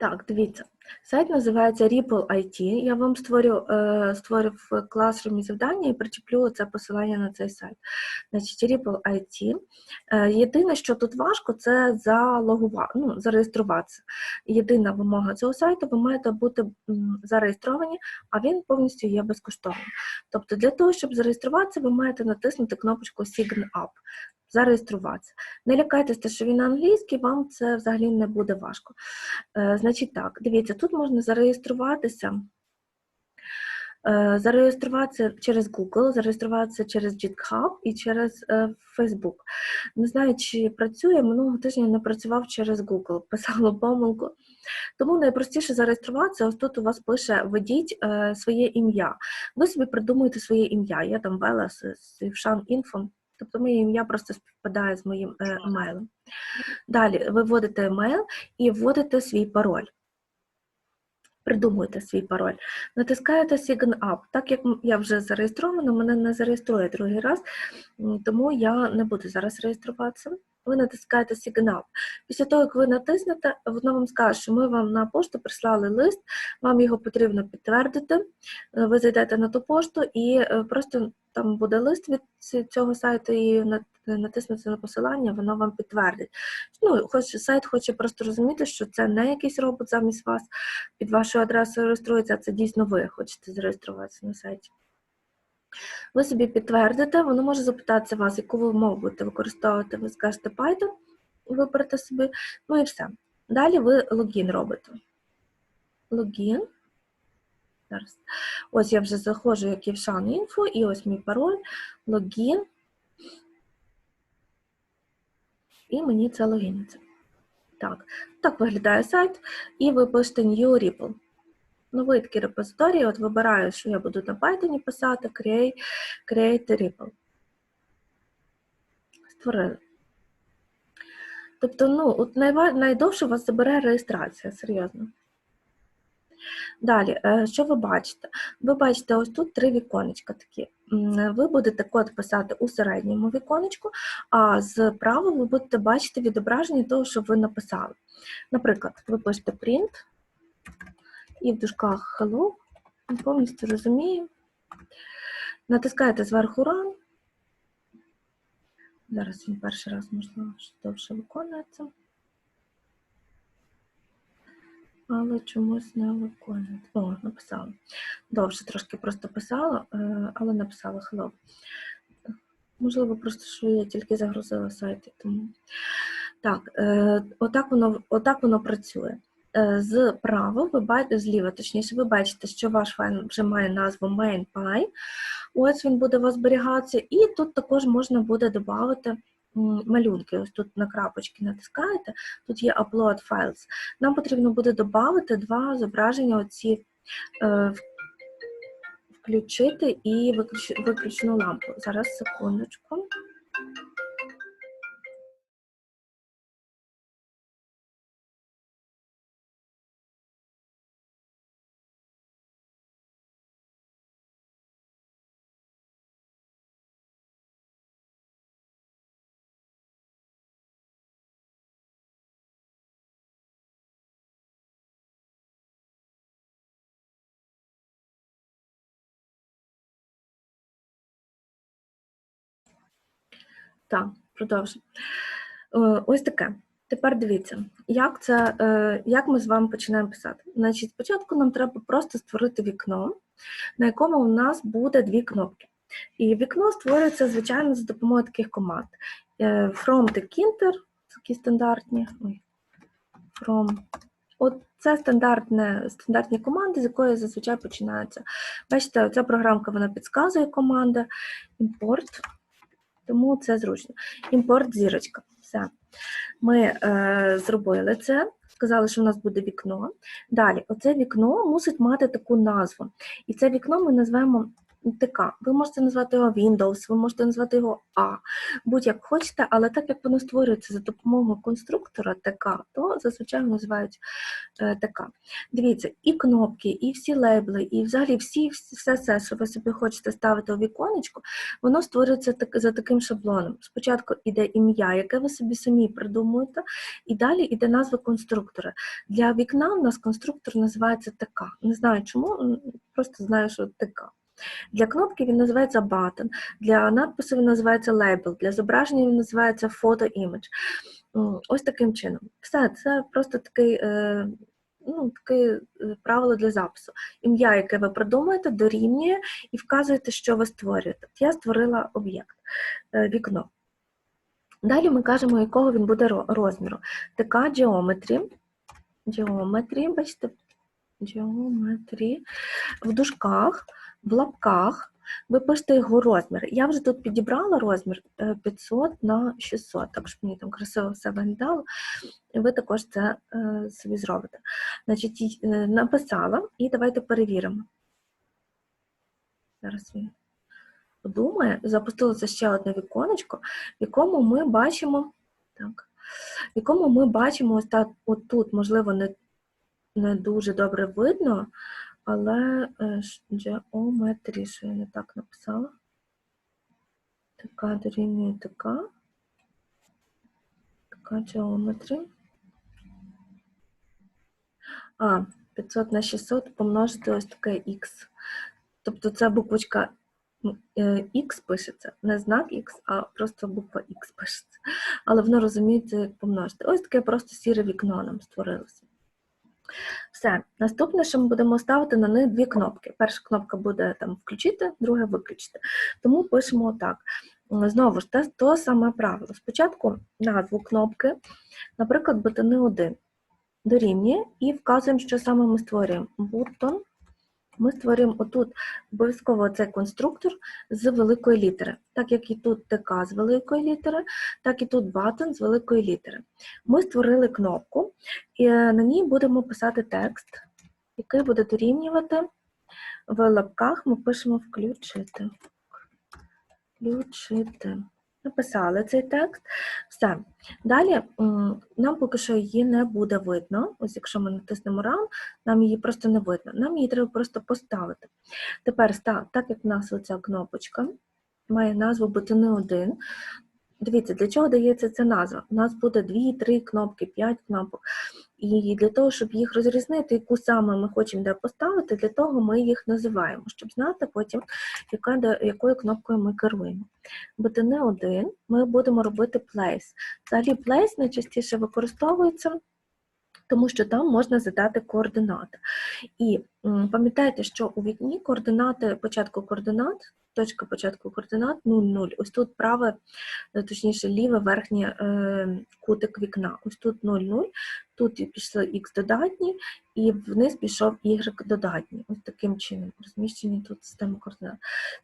Так, дивіться, сайт називається Ripple IT. Я вам створю, е, створю в Classroom завдання і причеплю це посилання на цей сайт. Значить, Ripple IT. Єдине, що тут важко, це залогува... ну, зареєструватися. Єдина вимога цього сайту, ви маєте бути зареєстровані, а він повністю є безкоштовним. Тобто, для того, щоб зареєструватися, ви маєте натиснути кнопочку Sign Up. Зареєструватися. Не лякайтеся, що він англійський, вам це взагалі не буде важко. Е, Значить так, дивіться, тут можна зареєструватися. е, Зареєструватися через Google, зареєструватися через GitHub і через е, Facebook. Не знаю, чи працює, минулого тижня не працював через Google, писало помилку. Тому найпростіше зареєструватися, ось тут у вас пише введіть е, своє ім'я. Ви собі придумуєте своє ім'я. Я там ввела Свівшан Інфо, тобто моє ім'я просто співпадає з моїм емейлом. Далі ви вводите емейл і вводите свій пароль. Придумуйте свій пароль. Натискаєте Sign Up. Так як я вже зареєстрована, мене не зареєструє другий раз, тому я не буду зараз реєструватися. Ви натискаєте Sign. Після того, як ви натиснете, воно вам скаже, що ми вам на пошту прислали лист, вам його потрібно підтвердити. Е, Ви зайдете на ту пошту і е, просто там буде лист від цього сайту, і нат- натиснете на посилання, воно вам підтвердить. Ну, хоч сайт хоче просто розуміти, що це не якийсь робот замість вас під вашою адресою реєструється, а це дійсно ви хочете зареєструватися на сайті. Ви собі підтвердите, воно може запитатися вас, яку ви мову будете використовувати. Ви скажете Python, виберете собі, ну і все. Далі ви логін робите. Логін. Зараз. Ось я вже заходжу, як є в Шан інфо, і ось мій пароль, логін. І мені це логіниться. Так, так виглядає сайт, і ви пишете New Ripple. Новий такий репозиторій, от вибираю, що я буду на Python писати, create, create Ripple. Створили. Тобто, ну, от найдовше вас забере реєстрація, серйозно. Далі, е, що ви бачите? Ви бачите ось тут три віконечка такі. Ви будете код писати у середньому віконечку, а зправа ви будете бачити відображення того, що ви написали. Наприклад, ви пишете print і в дужках hello, повністю розуміє. Натискаєте зверху run. Зараз він перший раз, можливо, довше виконується. Але чомусь не виконується. О, написала. Довше трошки просто писала, е, але написала hello. Можливо, просто що я тільки загрузила сайт, і тому. Так, е, отак воно, отак воно працює. Е, Зправа ви бачите, зліва, точніше, ви бачите, що ваш файл вже має назву main.py. Ось він буде у вас зберігатися, і тут також можна буде додати малюнки. Ось тут на крапочки натискаєте, тут є upload files. Нам потрібно буде додати два зображення оці е, включити і виключ- виключну лампу. Зараз секундочку. Так, продовжуємо. Е, Ось таке. Тепер дивіться, як це, е, як ми з вами починаємо писати. Значить, спочатку нам треба просто створити вікно, на якому у нас буде дві кнопки. І вікно створюється, звичайно, за допомогою таких команд. Е, From to Kinter, такі стандартні. Ой. From. От це стандартне, стандартні команди, з якої зазвичай починаються. Бачите, ця програмка вона підказує команда, імпорт, тому це зручно. Імпорт зірочка. Все. Ми е, зробили це, сказали, що в нас буде вікно. Далі, оце вікно мусить мати таку назву. І це вікно ми назвемо ТК. Ви можете назвати його Windows, ви можете назвати його А, будь-як хочете, але так як воно створюється за допомогою конструктора ТК, то зазвичай називають е, ТК. Дивіться, і кнопки, і всі лейбли, і взагалі всі, все це, що ви собі хочете ставити у віконечко, воно створюється за таким шаблоном. Спочатку йде ім'я, яке ви собі самі придумуєте, і далі йде назва конструктора. Для вікна у нас конструктор називається ТК. Не знаю чому, просто знаю, що ТК. Для кнопки він називається button, для надпису він називається label, для зображення він називається photo image. Ось таким чином. Все, це просто такий, е, ну, таке е, правило для запису. Ім'я, яке ви придумаєте, дорівнює і вказуєте, що ви створюєте. Я створила об'єкт, е, вікно. Далі ми кажемо, якого він буде ро- розміру. Така geometry, geometry, бачите, geometry, в дужках, в лапках, ви пишете його розмір. Я вже тут підібрала розмір е, 500 на 600, так щоб мені там красиво все виглядало. І ви також це е, собі зробите. Значить, е, написала, і давайте перевіримо. Зараз він подумає. Запустилося ще одне віконечко, в якому ми бачимо, так, в якому ми бачимо ось так, отут, можливо, не, не дуже добре видно, але е, що я не так написала. Така дорівнює така. Така geometry. А, 500 на 600 помножити ось таке x. Тобто це буквочка м, е, пишеться, не знак X, а просто буква X пишеться. Але воно розуміється, як помножити. Ось таке просто сіре вікно нам створилося. Все, наступне, що ми будемо ставити на них дві кнопки. Перша кнопка буде там включити, друга виключити. Тому пишемо отак. Знову ж те, то саме правило. Спочатку назву кнопки, наприклад, бутони 1 дорівнює і вказуємо, що саме ми створюємо. Бутон. Ми створюємо отут обов'язково цей конструктор з великої літери. Так як і тут ТК з великої літери, так і тут button з великої літери. Ми створили кнопку, і е, на ній будемо писати текст, який буде дорівнювати в лапках. Ми пишемо включити. Включити. Написали цей текст. Все. Далі нам поки що її не буде видно. Ось якщо ми натиснемо Run, нам її просто не видно. Нам її треба просто поставити. Тепер, так як в нас оця кнопочка має назву Бутини 1. Дивіться, для чого дається ця назва? У нас буде 2, 3 кнопки, 5 кнопок. І для того, щоб їх розрізнити, яку саме ми хочемо де поставити, для того ми їх називаємо, щоб знати потім, яка, якою кнопкою ми керуємо. Бутони 1 ми будемо робити place. Взагалі place найчастіше використовується, тому що там можна задати координати. І пам'ятайте, що у вікні координати початку координат, точка початку координат 0, 0. Ось тут праве, е, точніше, ліве верхнє е, кутик вікна. Ось тут 0, 0, тут і пішло х додатні, і вниз пішов y додатні. Ось таким чином розміщені тут системи координат.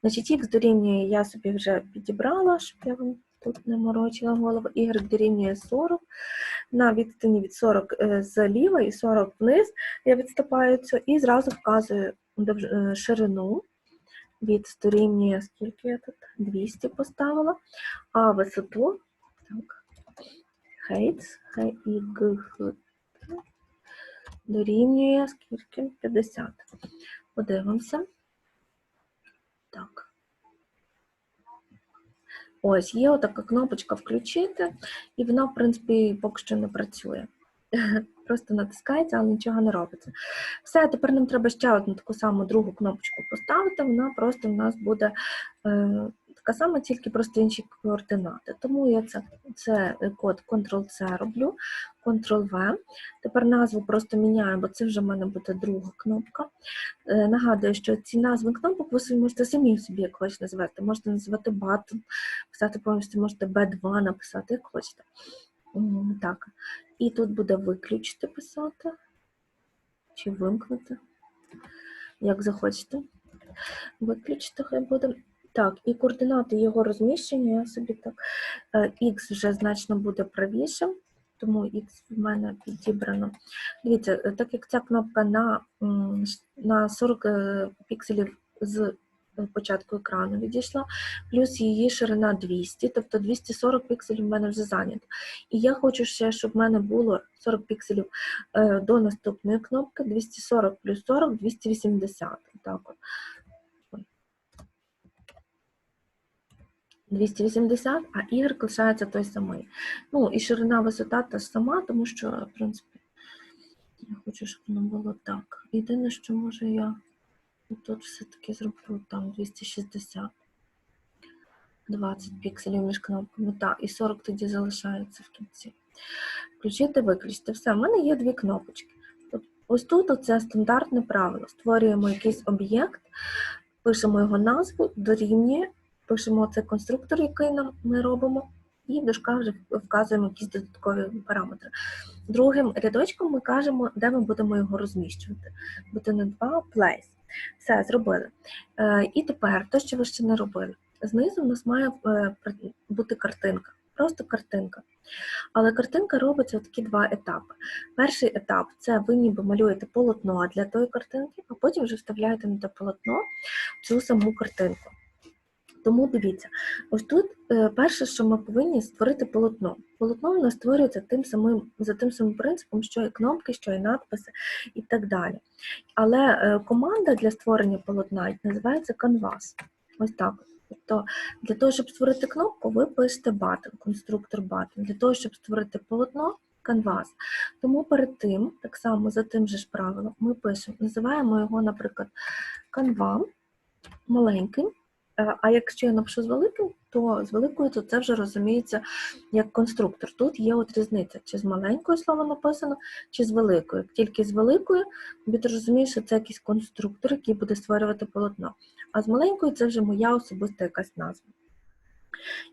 Значить, х дорівнює, я собі вже підібрала, щоб я вам тут не морочила голову. Y дорівнює 40. На відстані від 40 е, зліва і 40 вниз я відступаю цю і зразу вказую е, ширину. Від дорівнює, скільки я тут? 200 поставила. А висоту, так, height, height, дорівнює скільки? 50. Подивимося. Так. Ось, є отака кнопочка включити, і вона, в принципі, поки що не працює. Просто натискається, але нічого не робиться. Все, тепер нам треба ще одну таку саму другу кнопочку поставити. Вона просто в нас буде е, така сама, тільки просто інші координати. Тому я це, це код Ctrl-C роблю, Ctrl-V. Тепер назву просто міняю, бо це вже в мене буде друга кнопка. Е, Нагадую, що ці назви кнопок ви можете самі собі як назвати. Можете називати button, писати повністю, можете B2 написати, як хочете. Так. І тут буде виключити писати. Чи вимкнути, як захочете. Виключити хай буде. Так, і координати його розміщення я собі так. Х вже значно буде правіше, тому Х в мене підібрано. Дивіться, е, так як ця кнопка на, на 40 е, пікселів з е, початку екрану відійшла, плюс її ширина 200, тобто 240 пікселів в мене вже зайнято. І я хочу ще, щоб в мене було 40 пікселів е, до наступної кнопки, 240 плюс 40, 280. Так от. 280, а Y лишається той самий. Ну, і ширина висота та ж сама, тому що, в принципі, я хочу, щоб воно було так. Єдине, що може я тут все-таки зроблю там 260. 20 пікселів між кнопками. Так, і 40 тоді залишається в кінці. Включити, виключити. Все, в мене є дві кнопочки. Ось тут оце стандартне правило. Створюємо якийсь об'єкт, пишемо його назву, дорівнює, пишемо цей конструктор, який нам ми робимо, і в дужках вже вказуємо якісь додаткові параметри. Другим рядочком ми кажемо, де ми будемо його розміщувати. Буде 2 place. Все, зробили. Е, і тепер те, що ви ще не робили. Знизу в нас має е, бути картинка, просто картинка. Але картинка робиться в такі два етапи. Перший етап це ви ніби малюєте полотно для тої картинки, а потім вже вставляєте на те полотно цю саму картинку. Тому дивіться, ось тут е, перше, що ми повинні створити полотно. Полотно в нас створюється тим самим, за тим самим принципом, що і кнопки, що і надписи і так далі. Але е, команда для створення полотна називається Canvas. Ось так. Тобто для того, щоб створити кнопку, ви пишете button, конструктор button. Для того, щоб створити полотно, Canvas. Тому перед тим, так само за тим же ж правилом, ми пишемо, називаємо його, наприклад, Canva маленьким. Е, А якщо я напишу з великим, то з великою то це вже розуміється як конструктор. Тут є от різниця, чи з маленькою слово написано, чи з великою. Тільки з великою, тобі ти розумієш, що це якийсь конструктор, який буде створювати полотно. А з маленькою це вже моя особиста якась назва.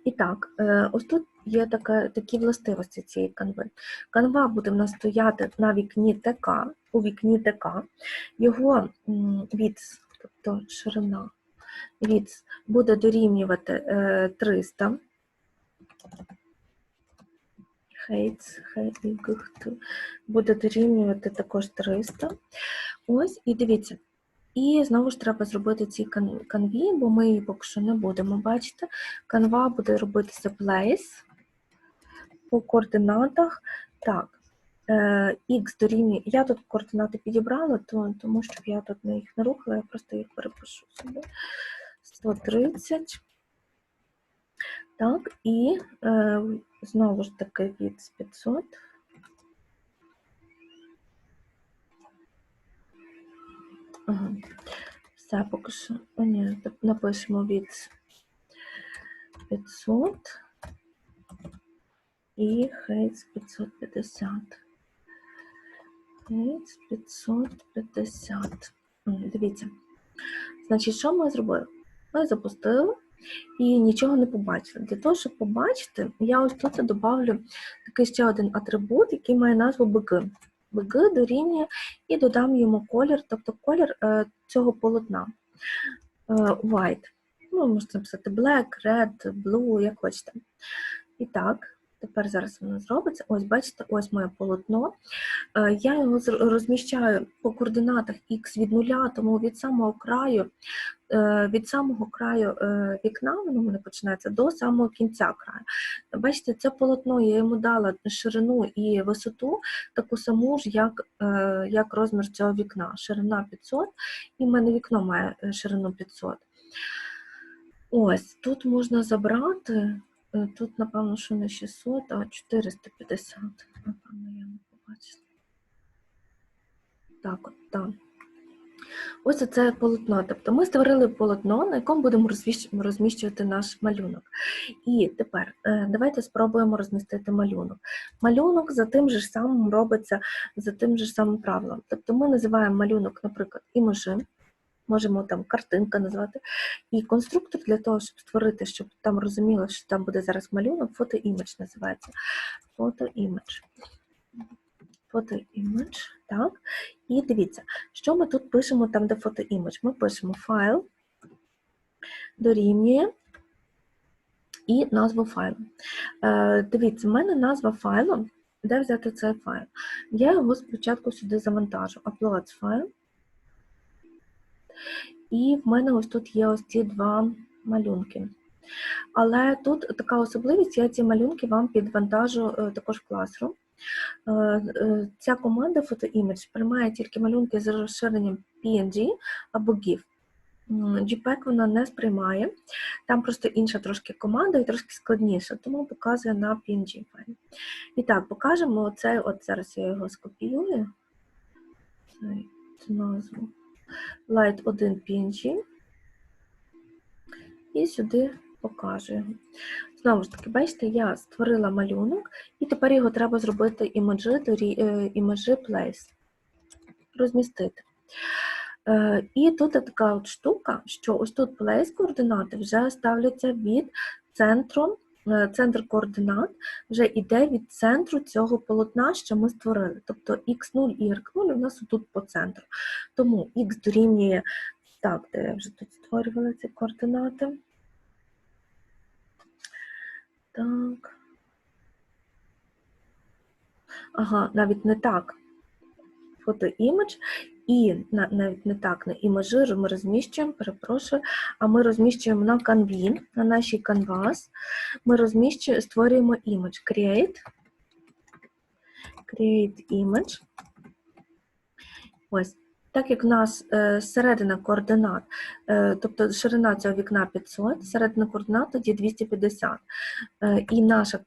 І так, е, ось тут є така, такі властивості цієї канви. Канва буде в нас стояти на вікні ТК, у вікні ТК. Його м, відс, тобто ширина відс буде дорівнювати е, 300. Хейтс, буде дорівнювати також 300. Ось, і дивіться. І знову ж треба зробити ці кан- канві, бо ми її поки що не будемо бачити. Канва буде робитися place по координатах. Так, е, X дорівнює. Я тут координати підібрала, тому що я тут не їх не рухала, я просто їх перепишу собі. 130. Так, і е, знову ж таки від 500. Ага. Все, поки що. О, ні, напишемо від 500 і хейтс 550. Хейтс 550. М, Дивіться. Значить, що ми зробили? Ми запустили і нічого не побачили. Для того, щоб побачити, я ось тут додавлю такий ще один атрибут, який має назву BG. BG дорівнює і додам йому колір, тобто колір е, цього полотна. Е, white. Ну, можете написати black, red, blue, як хочете. І так, тепер зараз воно зробиться. Ось, бачите, ось моє полотно. Е, Я його розміщаю по координатах x від нуля, тому від самого краю, е, від самого краю е, вікна, воно мене починається до самого кінця краю. Бачите, це полотно, я йому дала ширину і висоту, таку саму ж, як, як розмір цього вікна. Ширина 500, і в мене вікно має ширину 500. Ось, тут можна забрати, тут, напевно, що не 600, а 450. Напевно, я не побачила. Так, от, так. Ось оце полотно. Тобто ми створили полотно, на якому будемо розміщувати наш малюнок. І тепер е, давайте спробуємо розмістити малюнок. Малюнок за тим же самим робиться за тим же самим правилом. Тобто ми називаємо малюнок, наприклад, іможи, можемо там картинка назвати. І конструктор для того, щоб створити, щоб там розуміло, що там буде зараз малюнок, фото-імідж називається. Фото-імідж. Так. І дивіться, що ми тут пишемо там, де фото-імідж. Ми пишемо файл, дорівнює і назву файлу. Е, дивіться, в мене назва файлу. Де взяти цей файл? Я його спочатку сюди завантажу. Upload файл. І в мене ось тут є ось ці два малюнки. Але тут така особливість, я ці малюнки вам підвантажу е, також в Classroom. Е, е, Ця команда PhotoImage приймає тільки малюнки з розширенням PNG або GIF. JPEG вона не сприймає, там просто інша трошки команда і трошки складніша, тому показує на PNG файлі. І так, покажемо оцей, от зараз я його скопіюю. Цей, цю назву. Light 1 PNG. І сюди покажу його. Знову ж таки, бачите, я створила малюнок, і тепер його треба зробити імеджі, е, імеджі place. Розмістити. Е, І тут така от штука, що ось тут place координати вже ставляться від центру. Е, Центр координат вже йде від центру цього полотна, що ми створили. Тобто x0 і y0 у нас тут по центру. Тому x дорівнює, так, де я вже тут створювала ці координати. Так. Ага, навіть не так. Фото-імідж. І навіть не так, на імажир ми розміщуємо, перепрошую, а ми розміщуємо на канві, на нашій канвас. Ми розміщуємо, створюємо імідж. Create. Create image. Ось. Так як в нас е, середина координат, е, тобто ширина цього вікна 500, середина координат тоді 250. Е, і наша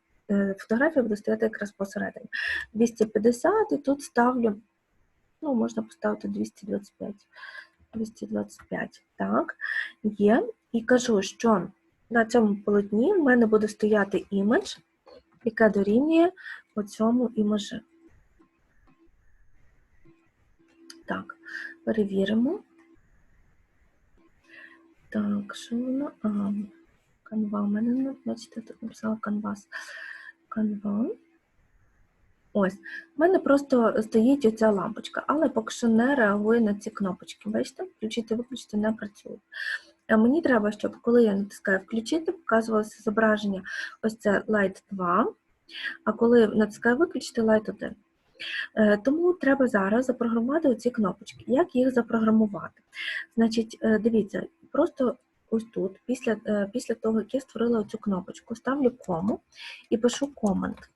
фотографія буде стояти якраз посередині. 250, і тут ставлю, ну, можна поставити 225. 225. Так, є. І кажу, що на цьому полотні в мене буде стояти імідж, яка дорівнює оцьому імеджі. Так, перевіримо. Так, що воно? Ага, канва у мене, не- бачите, тут написала канвас. Канва. Ось, в мене просто стоїть оця лампочка, але поки що не реагує на ці кнопочки. Бачите, включити, виключити не працює. Мені треба, щоб коли я натискаю включити, показувалося зображення ось це Light 2, а коли натискаю виключити Light 1. Е, Тому треба зараз запрограмувати оці кнопочки. Як їх запрограмувати? Значить, е, дивіться, просто ось тут, після, е, після того, як я створила цю кнопочку, ставлю кому і пишу комент.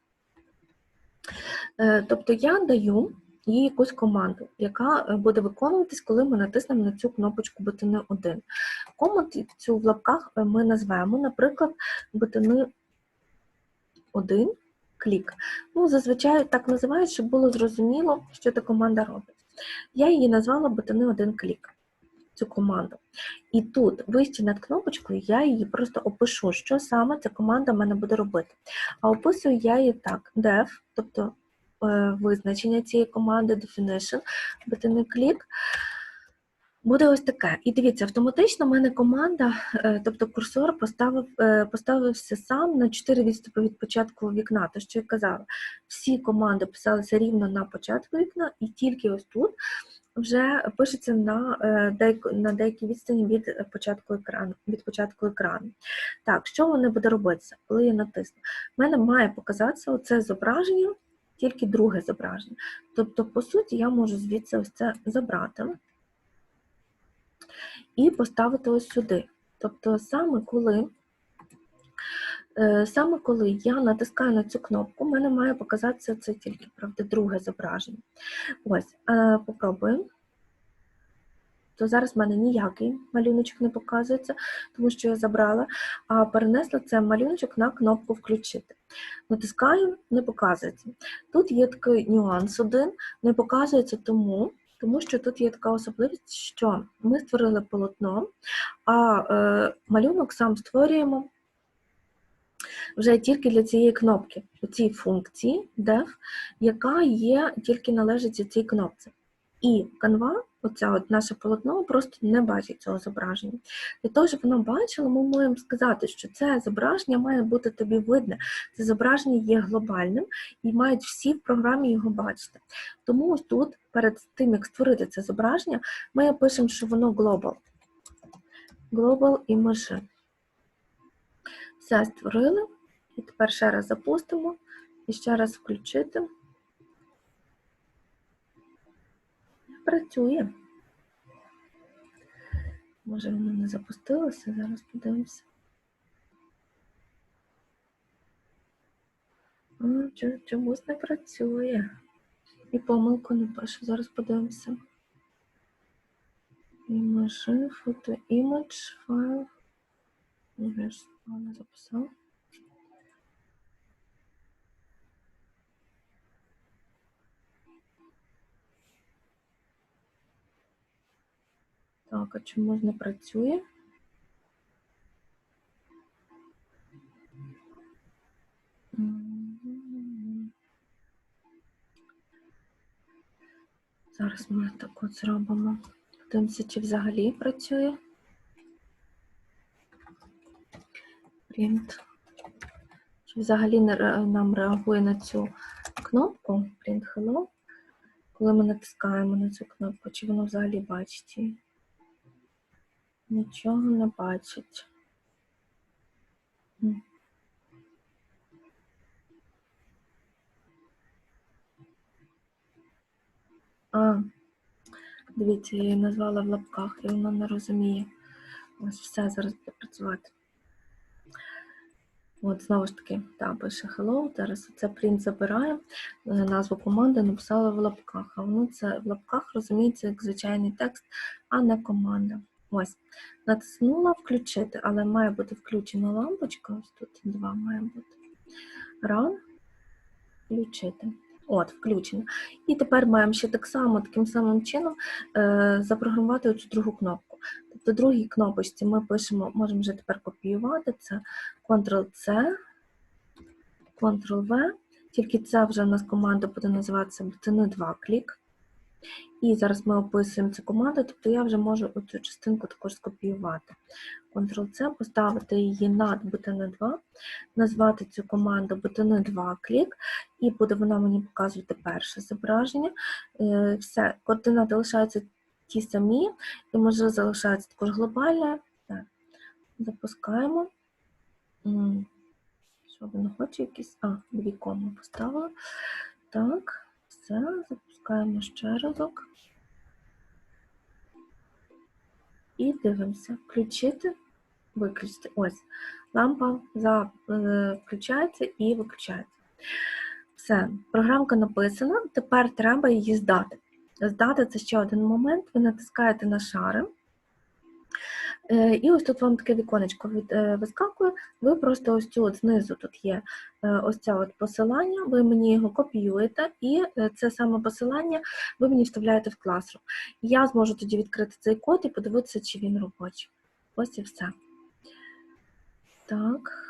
Е, Тобто я даю їй якусь команду, яка е, буде виконуватись, коли ми натиснемо на цю кнопочку бутини 1. Команд цю в лапках е, ми назвемо, наприклад, бутини 1 клік. Ну, зазвичай так називають, щоб було зрозуміло, що та команда робить. Я її назвала бутини 1 клік. Цю команду. І тут, вище над кнопочкою, я її просто опишу, що саме ця команда в мене буде робити. А описую я її так: def, тобто е, визначення цієї команди, definition, бутини клік. Буде ось таке. І дивіться, автоматично в мене команда, е, тобто курсор поставив, е, поставився сам на 4 відступи від початку вікна. То, що я казала, всі команди писалися рівно на початку вікна, і тільки ось тут вже пишеться на, е, на деякій відстані від початку екрану. Від початку екрану. Так, що воно буде робитися, коли я натисну? В мене має показатися оце зображення, тільки друге зображення. Тобто, по суті, я можу звідси ось це забрати і поставити ось сюди. Тобто, саме коли, саме коли я натискаю на цю кнопку, в мене має показатися це тільки, правда, друге зображення. Ось, е, попробуємо. То зараз в мене ніякий малюночок не показується, тому що я забрала, а перенесла цей малюночок на кнопку Включити. Натискаю, не показується. Тут є такий нюанс один, не показується тому, тому що тут є така особливість, що ми створили полотно, а е, малюнок сам створюємо вже тільки для цієї кнопки, у цій функції def, яка є тільки належить цій кнопці. І канва, оця от наше полотно, просто не бачить цього зображення. Для того, щоб воно бачило, ми маємо сказати, що це зображення має бути тобі видне. Це зображення є глобальним і мають всі в програмі його бачити. Тому тут, перед тим, як створити це зображення, ми пишемо, що воно global. Global image. Все створили. І тепер ще раз запустимо і ще раз включити. Працює. Може воно не запустилося, зараз подивимося. Чомусь не працює. І помилку не пише. Зараз подивимося. Імажи, фото, імідж, файл. Не що не записав. Так, а чомусь не працює? Зараз ми так от зробимо. Подивимося, чи взагалі працює. Print. Чи взагалі нам реагує на цю кнопку Print Hello, коли ми натискаємо на цю кнопку, чи воно взагалі бачить її? Нічого не бачить. А, дивіться, я її назвала в лапках, і вона не розуміє. Ось все зараз буде працювати. От, знову ж таки, та, пише hello. Зараз це print забирає, е, назву команди написала в лапках, а воно це в лапках розуміється як звичайний текст, а не команда. Ось, натиснула включити, але має бути включена лампочка. Ось тут два має бути. Run, включити. От, включено. І тепер маємо ще так само, таким самим чином е, запрограмувати цю другу кнопку. Тобто, в другій кнопочці ми пишемо, можемо вже тепер копіювати це Ctrl-C, Ctrl-V, тільки це вже у нас команда буде називатися бутини 2 клік. І зараз ми описуємо цю команду, тобто я вже можу оцю частинку також скопіювати. Ctrl-C, поставити її над бутини 2, назвати цю команду бутини 2 клік, і буде вона мені показувати перше зображення. Е, Все, координати лишаються ті самі, і може залишається також глобальне. Так. Запускаємо. Що воно хоче якісь? А, дві коми поставила. Так, запускаємо ще разок. І дивимося. Включити, виключити. Ось. Лампа е, включається і виключається. Все, програмка написана. Тепер треба її здати. Здати це ще один момент. Ви натискаєте на шари. Е, І ось тут вам таке віконечко від, е, вискакує. Ви просто ось цю от знизу тут є е, ось це от посилання, ви мені його копіюєте, і це саме посилання ви мені вставляєте в Classroom. Я зможу тоді відкрити цей код і подивитися, чи він робочий. Ось і все. Так.